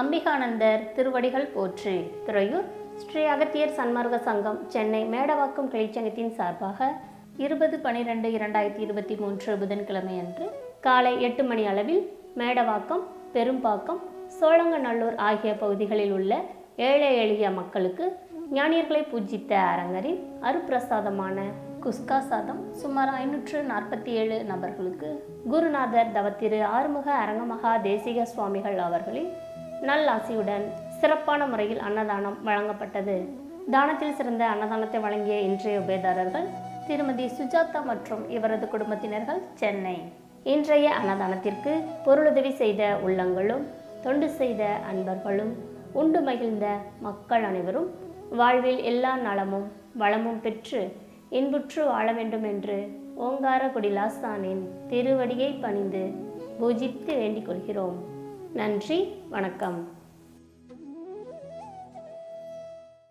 அம்பிகானந்தர் திருவடிகள் போற்றி. துறையூர் ஸ்ரீ அகத்தியர் சன்மார்க்க சங்கம் சென்னை மேடவாக்கம் கிளைச்சங்கத்தின் சார்பாக இருபது பனிரெண்டு இரண்டாயிரத்தி இருபத்தி மூன்று புதன்கிழமை அன்று காலை எட்டு மணி அளவில் மேடவாக்கம் பெரும்பாக்கம் சோழங்கநல்லூர் ஆகிய பகுதிகளில் உள்ள ஏழை எளிய மக்களுக்கு ஞானியர்களை பூஜித்த அரங்கரின் அருப்பிரசாதமான குஸ்கா சாதம் சுமார் ஐநூற்று நாற்பத்தி ஏழு நபர்களுக்கு குருநாதர் தவத்திரு ஆறுமுக அரங்கமகா தேசிக சுவாமிகள் அவர்களின் நல்லாசியுடன் சிறப்பான முறையில் அன்னதானம் வழங்கப்பட்டது. தானத்தில் சிறந்த அன்னதானத்தை வழங்கிய இன்றைய உபயதாரர்கள் திருமதி சுஜாதா மற்றும் இவரது குடும்பத்தினர்கள் சென்னை. இன்றைய அன்னதானத்திற்கு பொருளுதவி செய்த உள்ளங்களும் தொண்டு செய்த அன்பர்களும் உண்டு மகிழ்ந்த மக்கள் அனைவரும் வாழ்வில் எல்லா நலமும் வளமும் பெற்று இன்புற்று வாழ வேண்டும் என்று ஓங்கார குடிலாசானின் திருவடியை பணிந்து பூஜித்து வேண்டிக் கொள்கிறோம். நன்றி வணக்கம்.